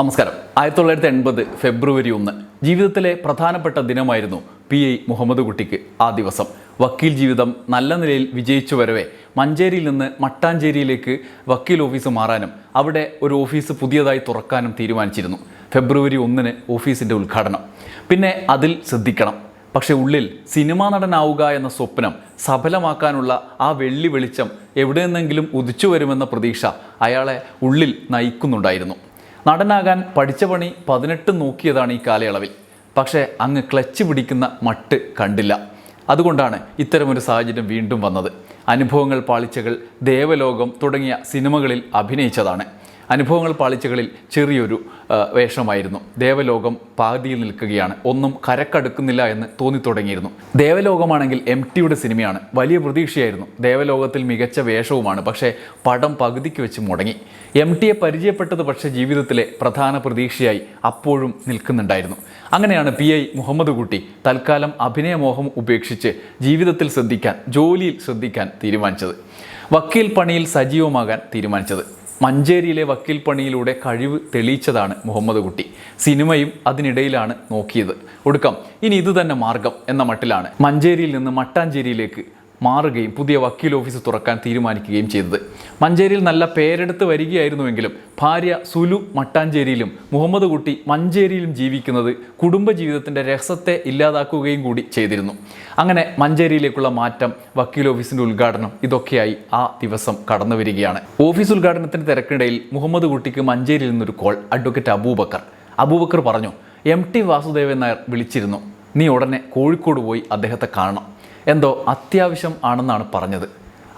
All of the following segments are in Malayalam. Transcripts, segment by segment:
നമസ്കാരം. ആയിരത്തി തൊള്ളായിരത്തി എൺപത് ഫെബ്രുവരി ഒന്ന്. ജീവിതത്തിലെ പ്രധാനപ്പെട്ട ദിനമായിരുന്നു പി ഐ മുഹമ്മദ് കുട്ടിക്ക് ആ ദിവസം. വക്കീൽ ജീവിതം നല്ല നിലയിൽ വിജയിച്ചു വരവേ. മഞ്ചേരിയിൽ നിന്ന് മട്ടാഞ്ചേരിയിലേക്ക് വക്കീൽ ഓഫീസ് മാറാനും അവിടെ ഒരു ഓഫീസ് പുതിയതായി തുറക്കാനും തീരുമാനിച്ചിരുന്നു. ഫെബ്രുവരി ഒന്നിന് ഓഫീസിന്റെ ഉദ്ഘാടനം. പിന്നെ അതിൽ ശ്രദ്ധിക്കണം. പക്ഷേ ഉള്ളിൽ സിനിമാ നടനാവുക എന്ന സ്വപ്നം സഫലമാക്കാനുള്ള ആ വെള്ളി വെളിച്ചം എവിടെ നിന്നെങ്കിലും ഉദിച്ചു വരുമെന്ന പ്രതീക്ഷ അയാളെ ഉള്ളിൽ നയിക്കുന്നുണ്ടായിരുന്നു. നടനാകാൻ പഠിച്ച പണി പതിനെട്ട് നോക്കിയതാണ് ഈ കാലയളവിൽ. പക്ഷേ അങ്ങ് ക്ലച്ച് പിടിക്കുന്ന മട്ട് കണ്ടില്ല. അതുകൊണ്ടാണ് ഇത്തരമൊരു സാഹചര്യം വീണ്ടും വന്നത്. അനുഭവങ്ങൾ പാളിച്ചകൾ ദേവലോകം തുടങ്ങിയ സിനിമകളിൽ അഭിനയിച്ചതാണ്. അനുഭവങ്ങൾ പാളിച്ചകളിൽ ചെറിയൊരു വേഷമായിരുന്നു. ദേവലോകം പാതിയിൽ നിൽക്കുകയാണ്. ഒന്നും കരക്കടുക്കുന്നില്ല എന്ന് തോന്നിത്തുടങ്ങിയിരുന്നു. ദേവലോകമാണെങ്കിൽ എം ടിയുടെ സിനിമയാണ്. വലിയ പ്രതീക്ഷയായിരുന്നു. ദേവലോകത്തിൽ മികച്ച വേഷവുമാണ്. പക്ഷേ പടം പകുതിക്ക് വെച്ച് മുടങ്ങി. എം ടിയെ പരിചയപ്പെട്ടത് പക്ഷേ ജീവിതത്തിലെ പ്രധാന പ്രതീക്ഷയായി അപ്പോഴും നിൽക്കുന്നുണ്ടായിരുന്നു. അങ്ങനെയാണ് പി ഐ മുഹമ്മദ് കുട്ടി തൽക്കാലം അഭിനയമോഹം ഉപേക്ഷിച്ച് ജീവിതത്തിൽ ശ്രദ്ധിക്കാൻ ജോലിയിൽ ശ്രദ്ധിക്കാൻ തീരുമാനിച്ചത്. വക്കീൽ പണിയിൽ സജീവമാകാൻ തീരുമാനിച്ചത്. മഞ്ചേരിയിലെ വക്കീൽ പണിയിലൂടെ കഴിവ് തെളിയിച്ചതാണ് മുഹമ്മദ് കുട്ടി. സിനിമയും അതിനിടയിലാണ് നോക്കിയത്. ഒടുക്കം ഇനി ഇത് തന്നെ മാർഗം എന്ന മട്ടിലാണ്. മഞ്ചേരിയിൽ നിന്ന് മട്ടാഞ്ചേരിയിലേക്ക് മാറുകയും പുതിയ വക്കീൽ ഓഫീസ് തുറക്കാൻ തീരുമാനിക്കുകയും ചെയ്തത്. മഞ്ചേരിയിൽ നല്ല പേരെടുത്ത് വരികയായിരുന്നുവെങ്കിലും ഭാര്യ സുലു മട്ടാഞ്ചേരിയിലും മുഹമ്മദ് കുട്ടി മഞ്ചേരിയിലും ജീവിക്കുന്നത് കുടുംബജീവിതത്തിന്റെ രസത്തെ ഇല്ലാതാക്കുകയും കൂടി ചെയ്തിരുന്നു. അങ്ങനെ മഞ്ചേരിയിലേക്കുള്ള മാറ്റം വക്കീൽ ഓഫീസിന്റെ ഉദ്ഘാടനം ഇതൊക്കെയായി ആ ദിവസം കടന്നു വരികയാണ്. ഓഫീസ് ഉദ്ഘാടനത്തിന് തിരക്കിനിടയിൽ മുഹമ്മദ് കുട്ടിക്ക് മഞ്ചേരിയിൽ നിന്നൊരു കോൾ അഡ്വക്കേറ്റ് അബൂബക്കർ. അബൂബക്കർ പറഞ്ഞു എം ടി വാസുദേവൻ നായർ വിളിച്ചിരുന്നു. നീ ഉടനെ കോഴിക്കോട് പോയി അദ്ദേഹത്തെ കാണണം. എന്തോ അത്യാവശ്യം ആണെന്നാണ് പറഞ്ഞത്.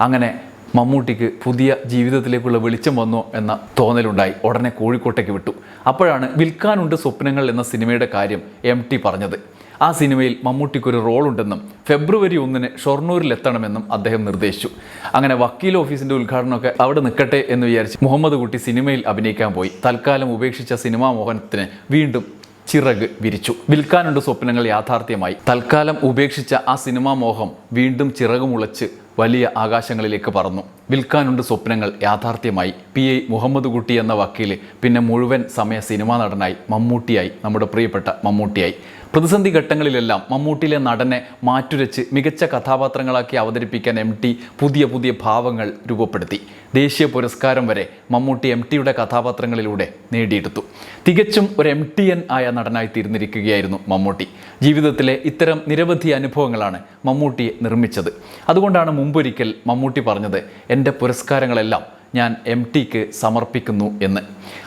അങ്ങനെ മമ്മൂട്ടിക്ക് പുതിയ ജീവിതത്തിലേക്കുള്ള വെളിച്ചം വന്നു എന്ന തോന്നലുണ്ടായി. ഉടനെ കോഴിക്കോട്ടേക്ക് വിട്ടു. അപ്പോഴാണ് വിൽക്കാനുണ്ട് സ്വപ്നങ്ങൾ എന്ന സിനിമയുടെ കാര്യം എം ടി പറഞ്ഞത്. ആ സിനിമയിൽ മമ്മൂട്ടിക്കൊരു റോളുണ്ടെന്നും ഫെബ്രുവരി ഒന്നിന് ഷൊർണൂരിൽ എത്തണമെന്നും അദ്ദേഹം നിർദ്ദേശിച്ചു. അങ്ങനെ വക്കീൽ ഓഫീസിന്റെ ഉദ്ഘാടനമൊക്കെ അവിടെ നിൽക്കട്ടെ എന്ന് വിചാരിച്ച് മുഹമ്മദ് കുട്ടി സിനിമയിൽ അഭിനയിക്കാൻ പോയി. തൽക്കാലം ഉപേക്ഷിച്ച സിനിമാ മോഹനത്തിന് വീണ്ടും ചിറക് വിരിച്ചു. വിൽക്കാനുണ്ട് സ്വപ്നങ്ങൾ യാഥാർത്ഥ്യമായി. തൽക്കാലം ഉപേക്ഷിച്ച ആ സിനിമാ മോഹം വീണ്ടും ചിറകുമുളച്ച് വലിയ ആകാശങ്ങളിലേക്ക് പറന്നു. വിൽക്കാനുണ്ട് സ്വപ്നങ്ങൾ യാഥാർത്ഥ്യമായി. പി ഐ മുഹമ്മദ് കുട്ടി എന്ന വക്കീൽ പിന്നെ മുഴുവൻ സമയ സിനിമാ നടനായി മമ്മൂട്ടിയായി നമ്മുടെ പ്രിയപ്പെട്ട മമ്മൂട്ടിയായി. പ്രതിസന്ധി ഘട്ടങ്ങളിലെല്ലാം മമ്മൂട്ടിയിലെ നടനെ മാറ്റുരച്ച് മികച്ച കഥാപാത്രങ്ങളാക്കി അവതരിപ്പിക്കാൻ എം ടി പുതിയ പുതിയ ഭാവങ്ങൾ രൂപപ്പെടുത്തി. ദേശീയ പുരസ്കാരം വരെ മമ്മൂട്ടി എം ടിയുടെ കഥാപാത്രങ്ങളിലൂടെ നേടിയെടുത്തു. തികച്ചും ഒരു എം ടി എൻ ആയ നടനായി തീർന്നിരിക്കുകയായിരുന്നു മമ്മൂട്ടി. ജീവിതത്തിലെ ഇത്തരം നിരവധി അനുഭവങ്ങളാണ് മമ്മൂട്ടിയെ നിർമ്മിച്ചത്. അതുകൊണ്ടാണ് മുമ്പൊരിക്കൽ മമ്മൂട്ടി പറഞ്ഞത് എന്റെ പുരസ്കാരങ്ങളെല്ലാം ഞാൻ എം ടിക്ക് സമർപ്പിക്കുന്നു എന്ന്.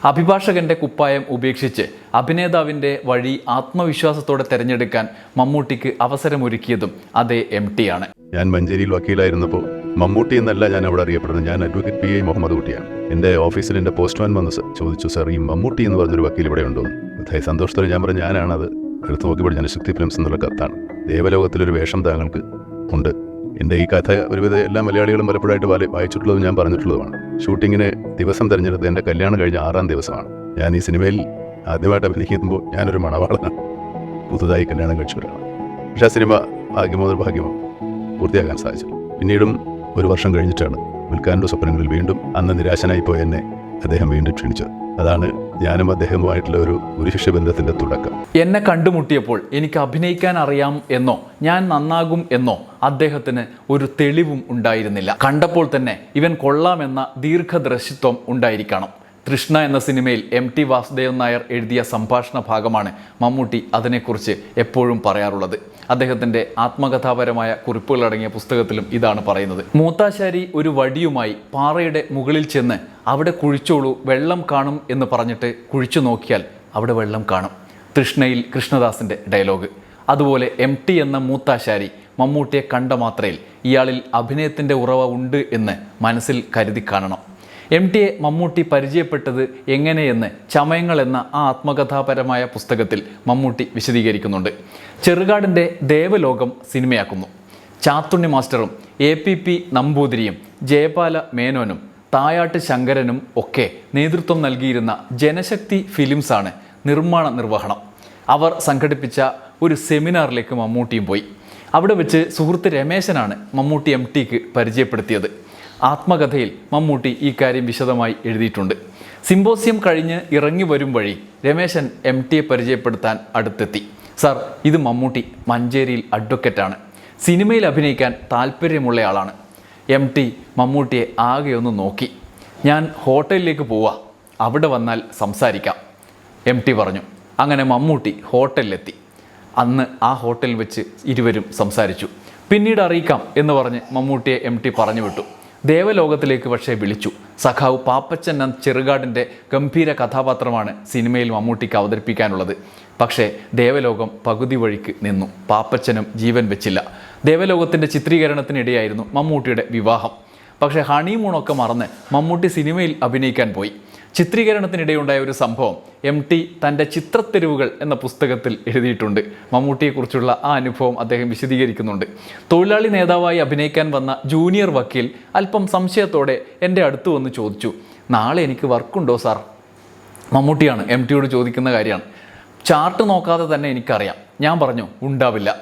അഭിഭാഷകന്റെ കുപ്പായം ഉപേക്ഷിച്ച് അഭിനേതാവിന്റെ വഴി ആത്മവിശ്വാസത്തോടെ തിരഞ്ഞെടുക്കാൻ മമ്മൂട്ടിക്ക് അവസരമൊരുക്കിയതും അതേ എം ടി ആണ്. ഞാൻ മഞ്ചേരിയിൽ വക്കീലായിരുന്നപ്പോൾ മമ്മൂട്ടി എന്നല്ല ഞാൻ അവിടെ അറിയപ്പെടുന്നത്. ഞാൻ അഡ്വക്കേറ്റ് പി ഐ മുഹമ്മദ് കുട്ടിയാണ്. എന്റെ ഓഫീസിൽ എന്റെ പോസ്റ്റ്മാൻ വന്ന് ചോദിച്ചു സാർ ഈ മമ്മൂട്ടി എന്ന് പറഞ്ഞൊരു വക്കീൽ ഇവിടെ ഉണ്ടോ? സന്തോഷത്തോടെ ഞാൻ പറഞ്ഞു ഞാനാണത്. എടുത്തു നോക്കിയപ്പോൾ ഞാൻ ശക്തി ഫിലിംസ് എന്നുള്ള കത്താണ്. ദേവലോകത്തിലൊരു വേഷം താങ്കൾക്ക് ഉണ്ട്. എന്റെ ഈ കഥ ഒരുവിധം എല്ലാ മലയാളികളും പലപ്പോഴായിട്ട് വായിച്ചിട്ടുള്ളതും ഞാൻ പറഞ്ഞിട്ടുള്ളതുമാണ്. ഷൂട്ടിങ്ങിന് ദിവസം തിരഞ്ഞെടുത്ത് എന്റെ കല്യാണം കഴിഞ്ഞ ആറാം ദിവസമാണ്. ഞാൻ ഈ സിനിമയിൽ ആദ്യമായിട്ട് അഭിനയിക്കുമ്പോൾ ഞാനൊരു മണവാളനാണ്. പുതുതായി കല്യാണം കഴിച്ചവരാണ് പക്ഷേ ആ സിനിമ ഭാഗ്യമോ നിർഭാഗ്യമോ പൂർത്തിയാക്കാൻ സാധിച്ചു പിന്നീടും ഒരു വർഷം കഴിഞ്ഞിട്ടാണ് വിൽക്കാനുള്ള സ്വപ്നങ്ങളിൽ വീണ്ടും അന്ന് നിരാശനായി പോയ എന്നെ അദ്ദേഹം വീണ്ടും ക്ഷണിച്ചത്. അതാണ് ഞാനും അദ്ദേഹവുമായിട്ടുള്ള ഒരു ഗുരുശിഷ്യ ബന്ധത്തിന്റെ തുടക്കം. എന്നെ കണ്ടുമുട്ടിയപ്പോൾ എനിക്ക് അഭിനയിക്കാൻ അറിയാം എന്നോ ഞാൻ നന്നാകും എന്നോ അദ്ദേഹത്തിന് ഒരു തെളിവും ഉണ്ടായിരുന്നില്ല. കണ്ടപ്പോൾ തന്നെ ഇവൻ കൊള്ളാമെന്ന ദീർഘദർശിത്വം ഉണ്ടായിരിക്കണം. തൃഷ്ണ എന്ന സിനിമയിൽ എം ടി വാസുദേവൻ നായർ എഴുതിയ സംഭാഷണ ഭാഗമാണ് മമ്മൂട്ടി അതിനെക്കുറിച്ച് എപ്പോഴും പറയാറുള്ളത്. അദ്ദേഹത്തിന്റെ ആത്മകഥാപരമായ കുറിപ്പുകളടങ്ങിയ പുസ്തകത്തിലും ഇതാണ് പറയുന്നത്. മൂത്താശാരി ഒരു വടിയുമായി പാറയുടെ മുകളിൽ ചെന്ന് അവിടെ കുഴിച്ചോളൂ വെള്ളം കാണും എന്ന് പറഞ്ഞിട്ട് കുഴിച്ചു നോക്കിയാൽ അവിടെ വെള്ളം കാണും. തൃഷ്ണയിൽ കൃഷ്ണദാസിന്റെ ഡയലോഗ്. അതുപോലെ എം ടി എന്ന മൂത്താശാരി മമ്മൂട്ടിയെ കണ്ട മാത്രയിൽ ഇയാളിൽ അഭിനയത്തിന്റെ ഉറവ ഉണ്ട് എന്ന് മനസ്സിൽ കരുതി കാണണം. എം ടിയെ മമ്മൂട്ടി പരിചയപ്പെട്ടത് എങ്ങനെയെന്ന് ചമയങ്ങൾ എന്ന ആ ആത്മകഥാപരമായ പുസ്തകത്തിൽ മമ്മൂട്ടി വിശദീകരിക്കുന്നുണ്ട്. ചെറുകാടിന്റെ ദേവലോകം സിനിമയാക്കുന്നു. ചാത്തുണ്ണി മാസ്റ്ററും എ പി പി നമ്പൂതിരിയും ജയപാല മേനോനും തായാട്ട് ശങ്കരനും ഒക്കെ നേതൃത്വം നൽകിയിരുന്ന ജനശക്തി ഫിലിംസാണ് നിർമ്മാണ നിർവഹണം. അവർ സംഘടിപ്പിച്ച ഒരു സെമിനാറിലേക്ക് മമ്മൂട്ടിയും പോയി. അവിടെ വെച്ച് സുഹൃത്ത് രമേശനാണ് മമ്മൂട്ടി എം ടിക്ക് പരിചയപ്പെടുത്തിയത്. ആത്മകഥയിൽ മമ്മൂട്ടി ഈ കാര്യം വിശദമായി എഴുതിയിട്ടുണ്ട്. സിമ്പോസിയം കഴിഞ്ഞ് ഇറങ്ങി വരും വഴി രമേശൻ എം ടിയെ പരിചയപ്പെടുത്താൻ അടുത്തെത്തി. സാർ ഇത് മമ്മൂട്ടി മഞ്ചേരിയിൽ അഡ്വക്കറ്റാണ്. സിനിമയിൽ അഭിനയിക്കാൻ താല്പര്യമുള്ളയാളാണ്. എം ടി മമ്മൂട്ടിയെ ആകെ ഒന്ന് നോക്കി. ഞാൻ ഹോട്ടലിലേക്ക് പോവാ. അവിടെ വന്നാൽ സംസാരിക്കാം. എം ടി പറഞ്ഞു. അങ്ങനെ മമ്മൂട്ടി ഹോട്ടലിലെത്തി. അന്ന് ആ ഹോട്ടലിൽ വെച്ച് ഇരുവരും സംസാരിച്ചു. പിന്നീട് അറിയിക്കാം എന്ന് പറഞ്ഞ് മമ്മൂട്ടിയെ എം ടി പറഞ്ഞു വിട്ടു. ദേവലോകത്തിലേക്ക് പക്ഷേ വിളിച്ചു. സഖാവ് പാപ്പച്ചൻ എന്ന ചെറുകാടിന്റെ ഗംഭീര കഥാപാത്രമാണ് സിനിമയിൽ മമ്മൂട്ടിക്ക് അവതരിപ്പിക്കാനുള്ളത്. പക്ഷേ ദേവലോകം പകുതി വഴിക്ക് നിന്നു. പാപ്പച്ചനും ജീവൻ വെച്ചില്ല. ദേവലോകത്തിന്റെ ചിത്രീകരണത്തിനിടെയായിരുന്നു മമ്മൂട്ടിയുടെ വിവാഹം. പക്ഷേ ഹണിമൂണൊക്കെ മറന്ന് മമ്മൂട്ടി സിനിമയിൽ അഭിനയിക്കാൻ പോയി. ചിത്രീകരണത്തിനിടെയുണ്ടായ ഒരു സംഭവം എം ടി തന്റെ ചിത്രത്തെരുവുകൾ എന്ന പുസ്തകത്തിൽ എഴുതിയിട്ടുണ്ട്. മമ്മൂട്ടിയെക്കുറിച്ചുള്ള ആ അനുഭവം അദ്ദേഹം വിശദീകരിക്കുന്നുണ്ട്. തൊഴിലാളി നേതാവായി അഭിനയിക്കാൻ വന്ന ജൂനിയർ വക്കീൽ അല്പം സംശയത്തോടെ എന്റെ അടുത്ത് വന്ന് ചോദിച്ചു നാളെ എനിക്ക് വർക്കുണ്ടോ സാർ? മമ്മൂട്ടിയാണ് എം ടിയോട് ചോദിക്കുന്ന കാര്യമാണ് ചാർട്ട് നോക്കാതെ തന്നെ എനിക്കറിയാം. ഞാൻ പറഞ്ഞു ഉണ്ടാവില്ല.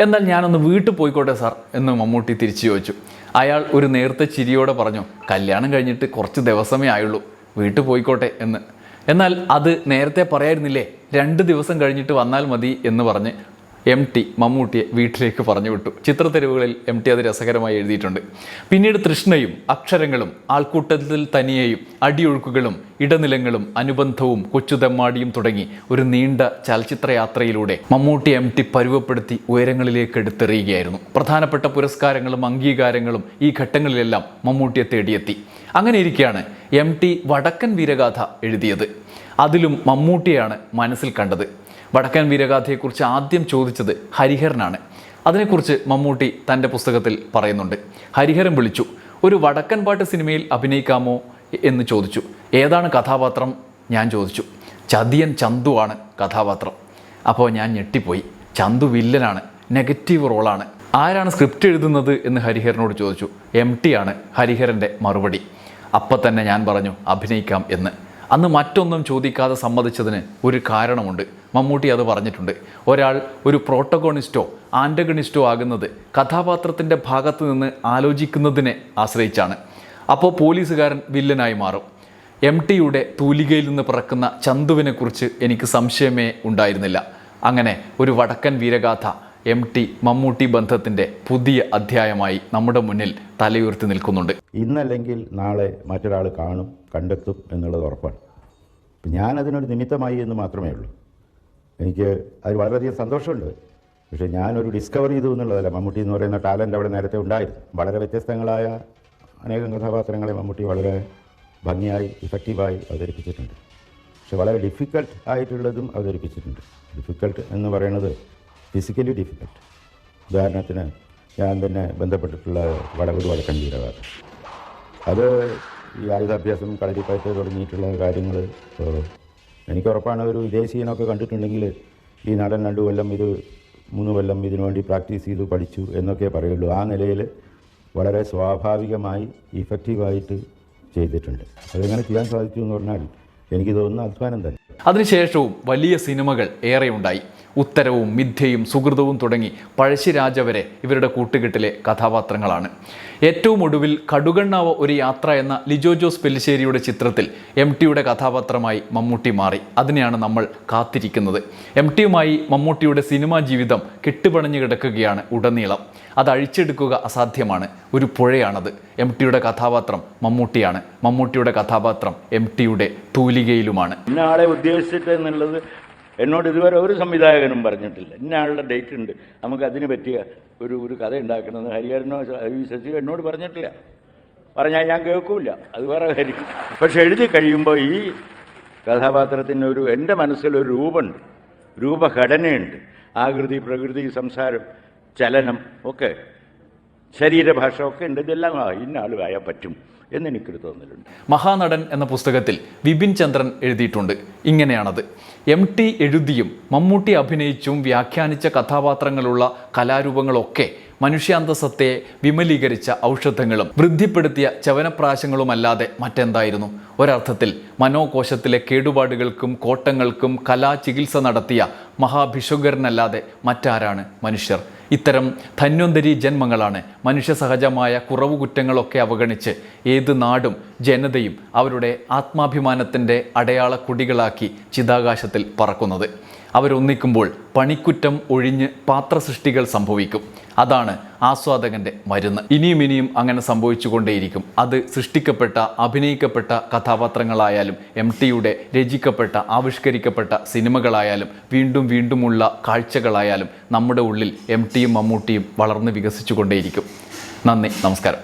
എന്നാൽ ഞാനൊന്ന് വീട്ടിൽ പോയിക്കോട്ടെ സാർ എന്ന് മമ്മൂട്ടി തിരിച്ചു ചോദിച്ചു. അയാൾ ഒരു നേരത്തെ ചിരിയോടെ പറഞ്ഞു കല്യാണം കഴിഞ്ഞിട്ട് കുറച്ച് ദിവസമേ ആയുള്ളൂ. വീട്ടിൽ പോയിക്കോട്ടെ എന്ന്. എന്നാൽ അത് നേരത്തെ പറയായിരുന്നില്ലേ? രണ്ട് ദിവസം കഴിഞ്ഞിട്ട് വന്നാൽ മതി എന്ന് പറഞ്ഞ് എം ടി മമ്മൂട്ടിയെ വീട്ടിലേക്ക് പറഞ്ഞു വിട്ടു. ചിത്രത്തെരുവുകളിൽ എം ടി അത് രസകരമായി എഴുതിയിട്ടുണ്ട്. പിന്നീട് തൃഷ്ണയും അക്ഷരങ്ങളും ആൾക്കൂട്ടത്തിൽ തനിയെയും അടിയൊഴുക്കുകളും ഇടനിലങ്ങളും അനുബന്ധവും കൊച്ചുതെമ്മാടിയും തുടങ്ങി ഒരു നീണ്ട ചലച്ചിത്രയാത്രയിലൂടെ മമ്മൂട്ടി എം ടി പരുവപ്പെടുത്തി ഉയരങ്ങളിലേക്ക് എടുത്തെറിയുകയായിരുന്നു. പ്രധാനപ്പെട്ട പുരസ്കാരങ്ങളും അംഗീകാരങ്ങളും ഈ ഘട്ടങ്ങളിലെല്ലാം മമ്മൂട്ടിയെ തേടിയെത്തി. അങ്ങനെ ഇരിക്കുകയാണ് എം ടി വടക്കൻ വീരഗാഥ എഴുതിയത്. അതിലും മമ്മൂട്ടിയാണ് മനസ്സിൽ കണ്ടത്. വടക്കൻ വീരഗാഥയെക്കുറിച്ച് ആദ്യം ചോദിച്ചത് ഹരിഹരനാണ്. അതിനെക്കുറിച്ച് മമ്മൂട്ടി തന്റെ പുസ്തകത്തിൽ പറയുന്നുണ്ട്. ഹരിഹരൻ വിളിച്ചു ഒരു വടക്കൻ പാട്ട് സിനിമയിൽ അഭിനയിക്കാമോ? എന്ന് ചോദിച്ചു. ഏതാണ് കഥാപാത്രം? ഞാൻ ചോദിച്ചു. ചതിയൻ ചന്തുവാണ് കഥാപാത്രം. അപ്പോൾ ഞാൻ ഞെട്ടിപ്പോയി. ചന്തു വില്ലനാണ്. നെഗറ്റീവ് റോളാണ്. ആരാണ് സ്ക്രിപ്റ്റ് എഴുതുന്നത് എന്ന് ഹരിഹരനോട് ചോദിച്ചു. എം ടി ആണ് ഹരിഹരന്റെ മറുപടി. അപ്പം തന്നെ ഞാൻ പറഞ്ഞു അഭിനയിക്കാം എന്ന്. അന്ന് മറ്റൊന്നും ചോദിക്കാതെ സമ്മതിച്ചതിന് ഒരു കാരണമുണ്ട്. മമ്മൂട്ടി അത് പറഞ്ഞിട്ടുണ്ട്. ഒരാൾ ഒരു പ്രോട്ടഗോണിസ്റ്റോ ആന്റഗണിസ്റ്റോ ആകുന്നത് കഥാപാത്രത്തിന്റെ ഭാഗത്ത് നിന്ന് ആലോചിക്കുന്നതിനെ ആശ്രയിച്ചാണ്. അപ്പോൾ പോലീസുകാരൻ വില്ലനായി മാറും. എം ടിയുടെ തൂലികയിൽ നിന്ന് പിറക്കുന്ന ചന്തുവിനെക്കുറിച്ച് എനിക്ക് സംശയമേ ഉണ്ടായിരുന്നില്ല. അങ്ങനെ ഒരു വടക്കൻ വീരഗാഥ എം ടി മമ്മൂട്ടി ബന്ധത്തിന്റെ പുതിയ അധ്യായമായി നമ്മുടെ മുന്നിൽ തലയുയർത്തി നിൽക്കുന്നുണ്ട്. ഇന്നല്ലെങ്കിൽ നാളെ മറ്റൊരാൾ കാണും കണ്ടെത്തും എന്നുള്ളത് ഉറപ്പാണ്. ഞാനതിനൊരു നിമിത്തമായി എന്ന് മാത്രമേ ഉള്ളൂ. എനിക്ക് അതിൽ വളരെയധികം സന്തോഷമുണ്ട്. പക്ഷേ ഞാനൊരു ഡിസ്കവർ ചെയ്തു എന്നുള്ളതല്ല. മമ്മൂട്ടി എന്ന് പറയുന്ന ടാലന്റ് അവിടെ നേരത്തെ ഉണ്ടായിരുന്നു. വളരെ വ്യത്യസ്തങ്ങളായ അനേകം കഥാപാത്രങ്ങളെ മമ്മൂട്ടി വളരെ ഭംഗിയായി ഇഫക്റ്റീവായി അവതരിപ്പിച്ചിട്ടുണ്ട്. പക്ഷെ വളരെ ഡിഫിക്കൾട്ട് ആയിട്ടുള്ളതും അവതരിപ്പിച്ചിട്ടുണ്ട്. ഡിഫിക്കൾട്ട് എന്ന് പറയുന്നത് ഫിസിക്കലി ഡിഫിക്കൽട്ട് ഉദാഹരണത്തിന് ഞാൻ തന്നെ ബന്ധപ്പെട്ടിട്ടുള്ള വടകൂട് വടക്കൻ വീരവാദ അത് ഈ ആയുധാഭ്യാസം കളരിപ്പയറ്റ് തുടങ്ങിയിട്ടുള്ള കാര്യങ്ങൾ എനിക്ക് ഉറപ്പാണ് ഒരു വിദേശീയനൊക്കെ കണ്ടിട്ടുണ്ടെങ്കിൽ ഈ നടൻ രണ്ട് കൊല്ലം ഇത് മൂന്ന് കൊല്ലം ഇതിനു വേണ്ടി പ്രാക്ടീസ് ചെയ്തു പഠിച്ചു എന്നൊക്കെ പറയുള്ളൂ. ആ നിലയിൽ വളരെ സ്വാഭാവികമായി ഇഫക്റ്റീവായിട്ട് ചെയ്തിട്ടുണ്ട്. അതെങ്ങനെ ചെയ്യാൻ സാധിച്ചു എന്ന് പറഞ്ഞാൽ എനിക്ക് തോന്നുന്ന അധ്വാനം തന്നെ. അതിനുശേഷവും വലിയ സിനിമകൾ ഏറെയുണ്ടായി. ഉത്തരവും മിഥ്യയും സുഹൃതവും തുടങ്ങി പഴശ്ശിരാജ വരെ ഇവരുടെ കൂട്ടുകെട്ടിലെ കഥാപാത്രങ്ങളാണ്. ഏറ്റവും ഒടുവിൽ കടുകണ്ണാവ ഒരു യാത്ര എന്ന ലിജോ ജോസ് പെല്ലിശ്ശേരിയുടെ ചിത്രത്തിൽ എം ടിയുടെ കഥാപാത്രമായി മമ്മൂട്ടി മാറി. അതിനെയാണ് നമ്മൾ കാത്തിരിക്കുന്നത്. എം ടിയുമായി മമ്മൂട്ടിയുടെ സിനിമാ ജീവിതം കെട്ടുപണഞ്ഞു കിടക്കുകയാണ് ഉടനീളം. അത് അഴിച്ചെടുക്കുക അസാധ്യമാണ്. ഒരു പുഴയാണത്. എം ടിയുടെ കഥാപാത്രം മമ്മൂട്ടിയാണ്. മമ്മൂട്ടിയുടെ കഥാപാത്രം എം ടിയുടെ തൂലികയിലുമാണ്. ഉദ്ദേശിച്ചിട്ട് എന്നുള്ളത് എന്നോട് ഇതുവരെ ഒരു സംവിധായകനും പറഞ്ഞിട്ടില്ല. ഇന്ന ആളുടെ ഡേറ്റ് ഉണ്ട്. നമുക്ക് അതിന് പറ്റിയ ഒരു ഒരു കഥ ഉണ്ടാക്കണമെന്ന് ഹരിഹരനോ ഹരി ശശിയോ എന്നോട് പറഞ്ഞിട്ടില്ല. പറഞ്ഞാൽ ഞാൻ കേൾക്കൂല. അത് വേറെ കാര്യം. പക്ഷെ എഴുതി കഴിയുമ്പോൾ ഈ കഥാപാത്രത്തിന് ഒരു എന്റെ മനസ്സിലൊരു രൂപമുണ്ട്. രൂപഘടനയുണ്ട്. ആകൃതി പ്രകൃതി സംസാരം ചലനം ഒക്കെ ശരീരഭാഷ ഒക്കെ ഉണ്ട്. ഇതെല്ലാം ഇന്ന ആളുകായാൽ പറ്റും. എന്നെനിക്കൊരു തോന്നലുണ്ട്. മഹാനടൻ എന്ന പുസ്തകത്തിൽ വിപിൻ ചന്ദ്രൻ എഴുതിയിട്ടുണ്ട്. ഇങ്ങനെയാണത്. എം ടി എഴുതിയും മമ്മൂട്ടി അഭിനയിച്ചും വ്യാഖ്യാനിച്ച കഥാപാത്രങ്ങളുള്ള കലാരൂപങ്ങളൊക്കെ മനുഷ്യാന്തസത്തെ വിമലീകരിച്ച ഔഷധങ്ങളും വൃദ്ധിപ്പെടുത്തിയ ചവനപ്രാശങ്ങളുമല്ലാതെ മറ്റെന്തായിരുന്നു? ഒരർത്ഥത്തിൽ മനോകോശത്തിലെ കേടുപാടുകൾക്കും കോട്ടങ്ങൾക്കും കലാചികിത്സ നടത്തിയ മഹാഭിഷുകരനല്ലാതെ മറ്റാരാണ് മനുഷ്യർ? ഇത്തരം ധന്വന്തരി ജന്മങ്ങളാണ് മനുഷ്യ സഹജമായ കുറവ് കുറ്റങ്ങളൊക്കെ അവഗണിച്ച് ഏത് നാടും ജനതയും അവരുടെ ആത്മാഭിമാനത്തിന്റെ അടയാള കുടികളാക്കി ചിതാകാശത്തിൽ പറക്കുന്നത്. അവരൊന്നിക്കുമ്പോൾ പണിക്കുറ്റം ഒഴിഞ്ഞ് പാത്രസൃഷ്ടികൾ സംഭവിക്കും. അതാണ് ആസ്വാദകന്റെ മരുന്ന്. ഇനിയും ഇനിയും അങ്ങനെ സംഭവിച്ചുകൊണ്ടേയിരിക്കും. അത് സൃഷ്ടിക്കപ്പെട്ട അഭിനയിക്കപ്പെട്ട കഥാപാത്രങ്ങളായാലും എം ടിയുടെ രചിക്കപ്പെട്ട ആവിഷ്കരിക്കപ്പെട്ട സിനിമകളായാലും വീണ്ടും വീണ്ടുമുള്ള കാഴ്ചകളായാലും നമ്മുടെ ഉള്ളിൽ എം ടിയും മമ്മൂട്ടിയും വളർന്ന് വികസിച്ചുകൊണ്ടേയിരിക്കും. നന്ദി നമസ്കാരം.